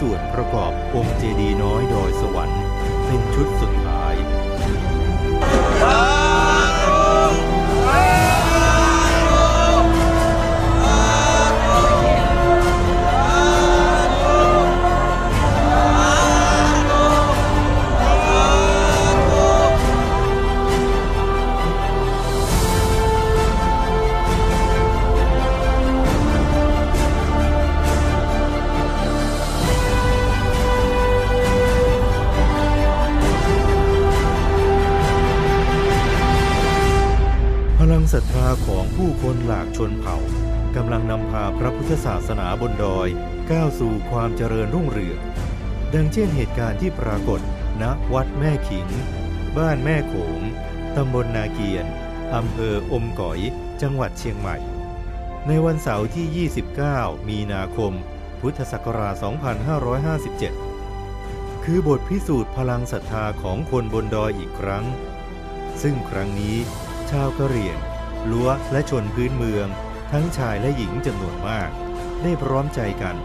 ส่วนประกอบองค์เจดีย์น้อยดอยสวรรค์เป็นชุดสุด รัทธาของผู้คนหลากชนเผ่ากำลังนำพาพระพุทธศาสนาบนดอย ก้าวสู่ความเจริญรุ่งเรือง ดังเช่นเหตุการณ์ที่ปรากฏณวัดแม่ขิง บ้านแม่โขงตำบลนาเกียนอำเภออมก๋อย จังหวัดเชียงใหม่ ในวันเสาร์ที่ 29 มีนาคม พุทธศักราช 2557 คือบทพิสูจน์พลังศรัทธาของคนบนดอยอีกครั้ง ซึ่งครั้งนี้ชาวกะเหรี่ยง ลัวและชนพื้นเมือง ทั้งชายและหญิงจำนวนมาก ได้พร้อมใจกัน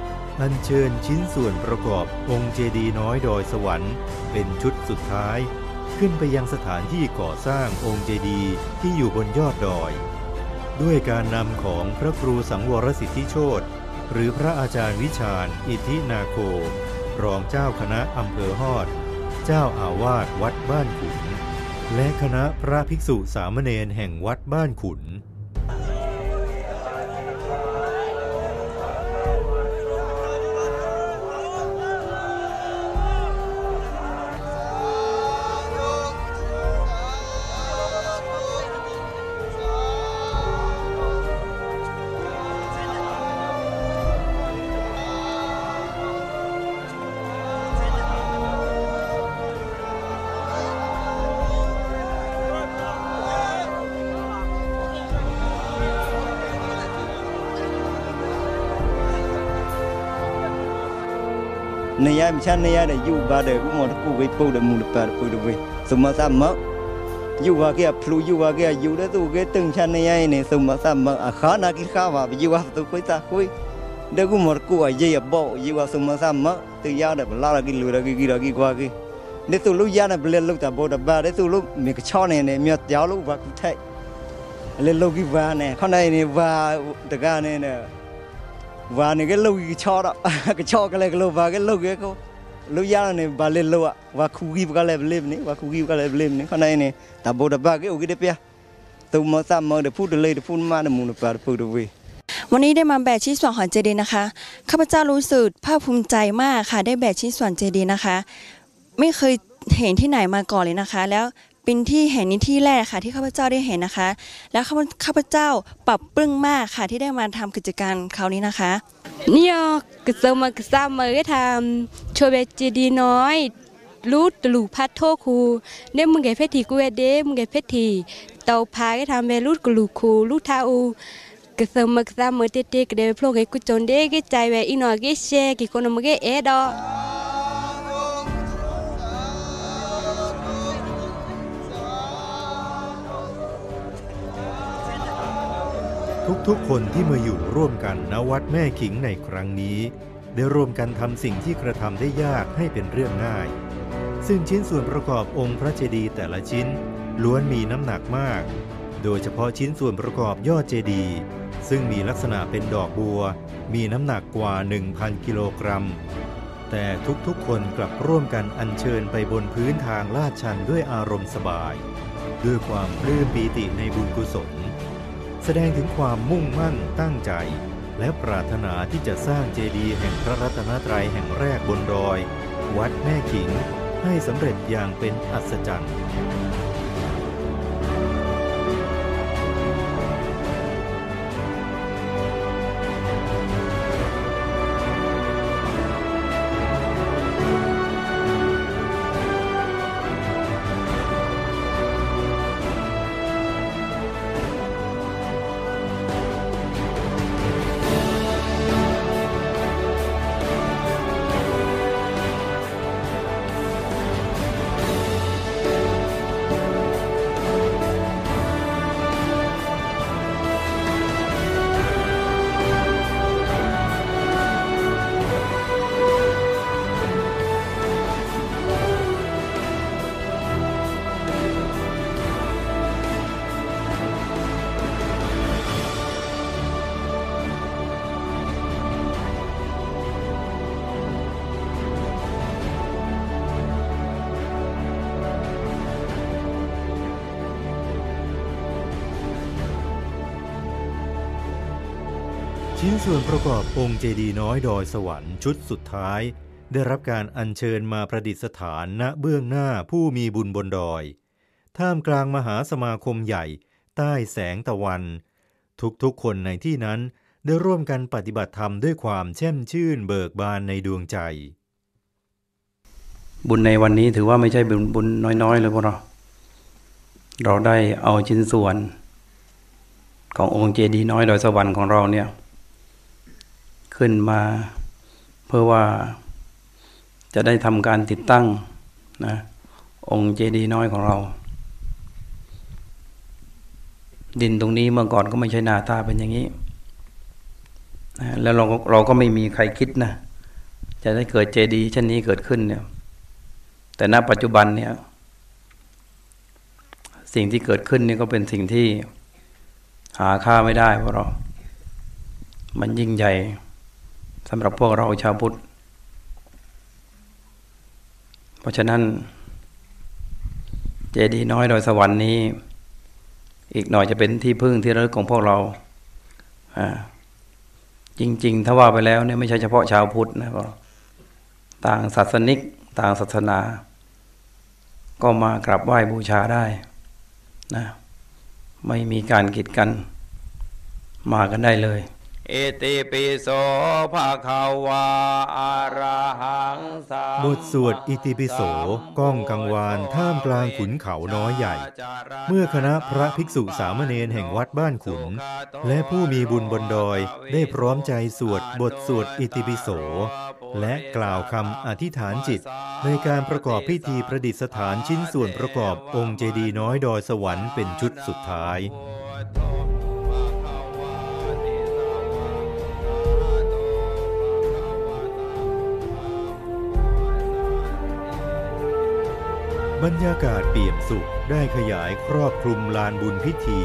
อัญเชิญชิ้นส่วนประกอบองค์เจดีย์น้อยดอยสวรรค์ เป็นชุดสุดท้าย ขึ้นไปยังสถานที่ก่อสร้างองค์เจดีย์ที่อยู่บนยอดดอย ด้วยการนำของพระครูสังวรสิทธิโชตหรือพระอาจารย์วิชาญอิทธินาโค รองเจ้าคณะอำเภอฮอด เจ้าอาวาสวัดบ้านขุน และคณะพระภิกษุสามเณรแห่งวัดบ้านขุน နေရမချနေရတဲ့ယူပါတယ်ဥမောတကူဝေပုတ်တယ်မူလပါပုတ်တယ်ဝေစမစမယူဝကဖလူယူဝကယူတဲ့သူကตึงချနေရနေစမစမအခါနာကိခါပါယူဝသူခွိတာခွိဒကူမောကူအရေးရဘောယူဝစမစမသူရတယ်ဘလာရကိလူရကိကိရကိကွာကိနေသူလူရတဲ့ဘလက်လောက်တာဘောတပါတဲ့သူလူမြေချောနေနေမြတ်ကြောက်လို့ဘာခုထိုက်လေလောကိဘာနေခနိုင်နေဘာတကနေနေ và này cái lâu cái cho đó cái cho cái này cái lâu và cái lâu cái cô lâu giá này bà lên lâu ạ và khu ghi cái này lên này và khu ghi cái này lên này con này này ta bố đã ba cái ô cái đẹp ya tôi mà sao mà để phút được lên để phút mà để muốn được bà phút được về วันนี้ได้มาแบกชิ้นส่วนของเจดีย์นะคะ ข้าพเจ้ารู้สึกภาคภูมิใจมากค่ะ ได้แบกชิ้นส่วนเจดีย์นะคะ ไม่เคยเห็นที่ไหนมาก่อนเลยนะคะ แล้ว เป็นที่เห็นนี้ที่แรกค่ะ ที่ข้าพเจ้าได้เห็นนะคะ แล้วข้าพเจ้าปรับปรื้งมากค่ะที่ได้มาทำกิจการคราวนี้นะคะเนี่ยกษมกษาเมยทำโชเบจีดีน้อยรู้ตลูพัดโทคูเนี่ยมึงแกเพทีกูเดมึงแกเพทีเตาพาก็ทำเบรูดกลูคูลูทาอูกษมกษาเมยเตเตกเดพลงไอ้กูจนเดกใจแวอีนอกเชกิคนมึงแกเอดอ ทุกๆ คนที่มาอยู่ร่วมกันณวัดแม่ขิงในครั้งนี้ ได้ร่วมกันทำสิ่งที่กระทำได้ยากให้เป็นเรื่องง่าย ซึ่งชิ้นส่วนประกอบองค์พระเจดีย์แต่ละชิ้น ล้วนมีน้ำหนักมาก โดยเฉพาะชิ้นส่วนประกอบยอดเจดีย์ซึ่งมีลักษณะเป็นดอกบัว มีน้ำหนักกว่า 1,000 กิโลกรัม แต่ทุกๆ คนกลับร่วมกันอัญเชิญไปบนพื้นทางลาดชันด้วยอารมณ์สบาย ด้วยความปลื้มปีติในบุญกุศล แสดงถึงความมุ่งมั่นตั้งใจ และปรารถนาที่จะสร้างเจดีย์แห่งพระรัตนตรัยแห่งแรกบนดอย วัดแม่ขิงให้สำเร็จอย่างเป็นอัศจรรย์ ชิ้นส่วนประกอบองค์เจดีย์น้อยดอยสวรรค์ชุดสุดท้าย ได้รับการอัญเชิญมาประดิษฐานณเบื้องหน้าผู้มีบุญบนดอย ท่ามกลางมหาสมาคมใหญ่ ใต้แสงตะวัน ทุกๆคนในที่นั้นได้ร่วมกันปฏิบัติธรรมด้วยความแช่มชื่นเบิกบานในดวงใจ บุญในวันนี้ถือว่าไม่ใช่บุญบุญน้อยๆเลยพวกเรา เราได้เอาชิ้นส่วน ขององค์เจดีย์น้อยดอยสวรรค์ของเราเนี่ย ขึ้นมา เพื่อว่าจะได้ทำการติดตั้งนะองค์เจดีย์น้อยของเรา ดินตรงนี้เมื่อก่อนก็ไม่ใช่หน้าตาเป็นอย่างนี้นะแล้วเราก็เราก็ไม่มีใครคิดนะจะได้เกิดเจดีย์เช่นนี้เกิดขึ้นเนี่ย แต่ณปัจจุบันเนี่ย สิ่งที่เกิดขึ้นนี่ก็เป็นสิ่งที่หาค่าไม่ได้เพราะเรา มันยิ่งใหญ่ สำหรับพวกเราชาวพุทธ เพราะฉะนั้น เจดีย์น้อยโดอยสวรรค์นี้ อีกหน่อยจะเป็นที่พึ่งที่ระลึกของพวกเรา จริง ๆ ถ้าว่าไปแล้วเนี่ยไม่ใช่เฉพาะชาวพุทธนะก็ต่างศาสนิก ต่างศาสนา ก็มากราบไหว้บูชาได้นะไม่มีการกีดกันมากันได้เลย เอติปิโสภาคาวาอาราหังสัมบทสวดอิติปิโสก้องกังวานท่ามกลางขุนเขาน้อยใหญ่ เมื่อคณะพระภิกษุสามเณรแห่งวัดบ้านขุน และผู้มีบุญบนดอยได้พร้อมใจสวดบทสวดอิติปิโส และกล่าวคำอธิษฐานจิต ในการประกอบพิธีประดิษฐานชิ้นส่วนประกอบองค์เจดีย์น้อยดอยสวรรค์เป็นชุดสุดท้าย บรรยากาศเปี่ยมสุขได้ขยายครอบคลุมลานบุญพิธี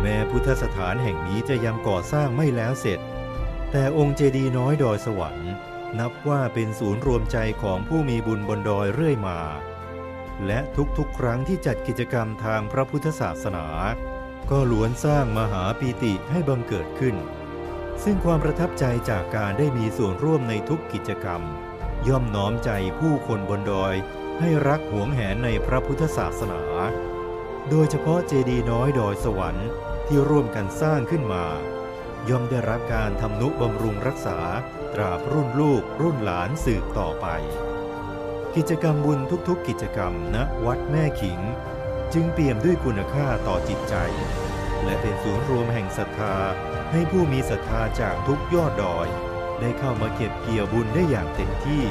แม้พุทธสถานแห่งนี้จะยังก่อสร้างไม่แล้วเสร็จ แต่องค์เจดีย์น้อยดอยสวรรค์ นับว่าเป็นศูนย์รวมใจของผู้มีบุญบนดอยเรื่อยมา และทุกๆ ครั้งที่จัดกิจกรรมทางพระพุทธศาสนา ก็ล้วนสร้างมหาปีติให้บังเกิดขึ้น ซึ่งความประทับใจจากการได้มีส่วนร่วมในทุกกิจกรรม ย่อมน้อมใจผู้คนบนดอย ให้รักหวงแหนในพระพุทธศาสนา โดยเฉพาะเจดีย์น้อยดอยสวรรค์ที่ร่วมกันสร้างขึ้นมา ย่อมได้รับการทำนุบำรุงรักษาตราบรุ่นลูกรุ่นหลานสืบต่อไป กิจกรรมบุญทุกๆ กิจกรรมณวัดแม่ขิง จึงเปี่ยมด้วยคุณค่าต่อจิตใจ และเป็นศูนย์รวมแห่งศรัทธาให้ผู้มีศรัทธาจากทุกยอดดอย ได้เข้ามาเก็บเกี่ยวบุญได้อย่างเต็มที่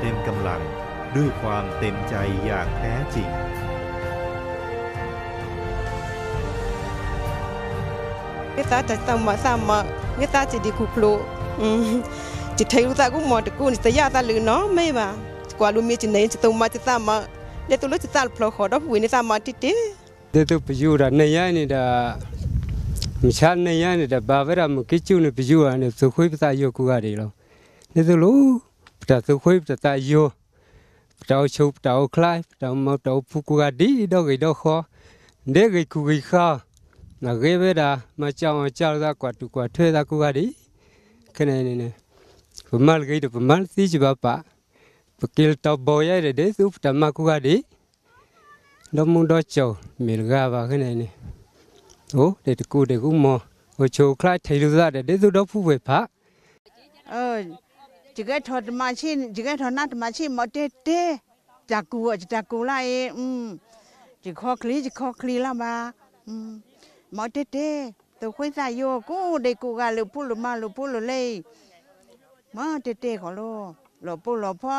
เต็มกำลัง ด้วยความเต็มใจอย่างแท้จริง kita ta sama sama kita jadi kuplo chỉ thấy ta cũng mò được cũng sẽ ya ta lừa nó mấy mà qua luôn mi chỉ này chỉ tông mà chỉ ta mà để tôi lúc chỉ ta plo khó đó vui này ta mà tí tí de to pijura ne ya ni da mishan ne ya ni da ba vera mu kichu ne pijura ne so khoi pta yo ku ga de lo ne to lo pta so khoi pta ta yo pta chu pta klai pta ma pta pu ku ga di do ge do kho de ge trâu chụp trâu khai, trâu mà trâu phu cua đi đâu cái đâu khó. Để cái cua cái khó. Là cái bây giờ mà cho mà cho ra quả trụ, quả thuê ra cua đi. Cái này này này. Phần mal cái được phần mal xí chứ bà bà. Phải kia tàu bồi ấy để để giúp trâu mà cua đi. Nó muốn đó chầu mình ra vào cái này này. Ố, để tụi để cũng mò. Ở chỗ khai thấy được ra để để giúp đó phu về phá. Ơi จิกทอดมาชินจิกทอดนัดมาชินมอเตเตจากกูจากกูไลอืมจิคอคลีจิคอคลีละมาอืมมอเตเตตัวคุยสาโยกูได้กูกาลูพูลูมาลูพูลูเลยมอเตเตขอโลหลอปูหลอพ่อ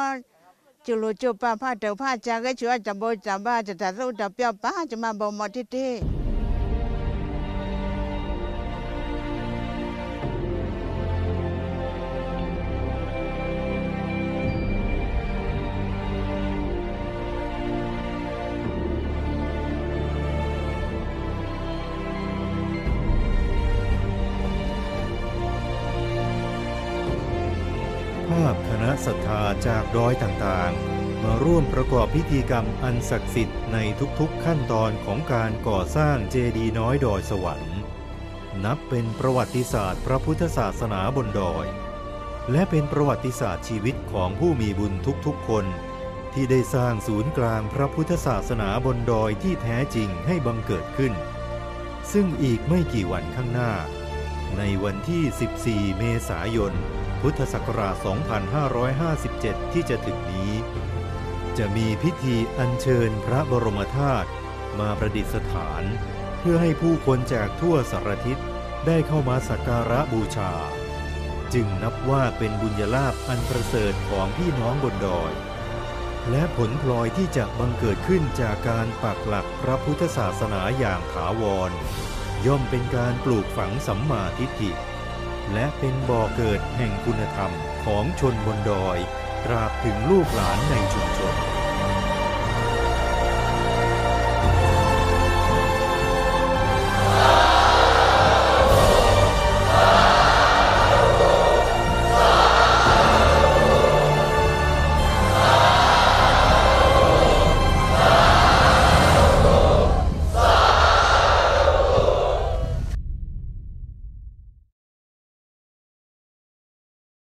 จุลูจูป้าผ้าเดาผ้าจาก็ชัวจับโบจับบ้าจะตัดสู้จับเปียวป้าจะมาบ่มอเตเต ภาพคณะศรัทธาจากดอยต่างๆ มาร่วมประกอบพิธีกรรมอันศักดิ์สิทธิ์ในทุกๆขั้นตอนของการก่อสร้างเจดีย์น้อยดอยสวรรค์ นับเป็นประวัติศาสตร์พระพุทธศาสนาบนดอย และเป็นประวัติศาสตร์ชีวิตของผู้มีบุญทุกๆคน ที่ได้สร้างศูนย์กลางพระพุทธศาสนาบนดอยที่แท้จริงให้บังเกิดขึ้น ซึ่งอีกไม่กี่วันข้างหน้า ในวันที่ 14 เมษายน พุทธศักราช 2557 ที่จะถึงนี้ จะมีพิธีอัญเชิญพระบรมธาตุมาประดิษฐาน เพื่อให้ผู้คนจากทั่วสารทิศได้เข้ามาสักการะบูชา จึงนับว่าเป็นบุญญาลาภอันประเสริฐของพี่น้องบนดอย และผลพลอยที่จะบังเกิดขึ้นจากการปักหลักพระพุทธศาสนาอย่างถาวร ย่อมเป็นการปลูกฝังสัมมาทิฏฐิ และเป็นบ่อเกิดแห่งคุณธรรมของชนบนดอย ตราบถึงลูกหลานในชุมชน